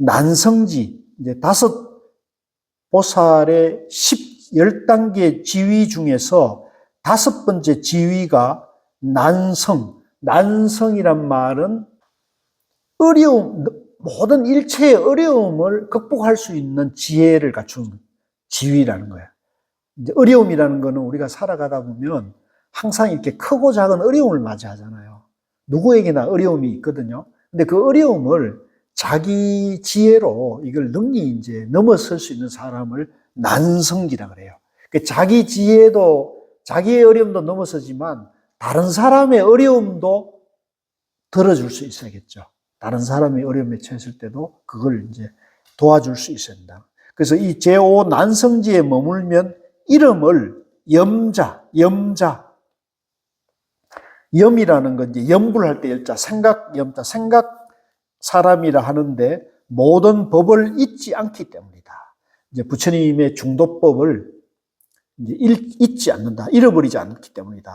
난성지, 이제 다섯 보살의 10, 10단계 지위 중에서 다섯 번째 지위가 난성. 난성이란 말은 어려움, 모든 일체의 어려움을 극복할 수 있는 지혜를 갖춘 지위라는 거야. 이제 어려움이라는 거는 우리가 살아가다 보면 항상 이렇게 크고 작은 어려움을 맞이하잖아요. 누구에게나 어려움이 있거든요. 근데 그 어려움을 자기 지혜로 이걸 능히 이제 넘어설 수 있는 사람을 난성기라 그래요. 그 자기 지혜도 자기의 어려움도 넘어서지만 다른 사람의 어려움도 들어줄 수 있어야겠죠. 다른 사람이 어려움에 처했을 때도 그걸 이제 도와줄 수 있어야 된다. 그래서 이 제5 난성지에 머물면 이름을 염자, 염자. 염이라는 건 이제 염불할 때 열자, 생각, 염자, 생각 사람이라 하는데 모든 법을 잊지 않기 때문이다. 이제 부처님의 중도법을 이제 잊- 잊지 않는다. 잃어버리지 않기 때문이다.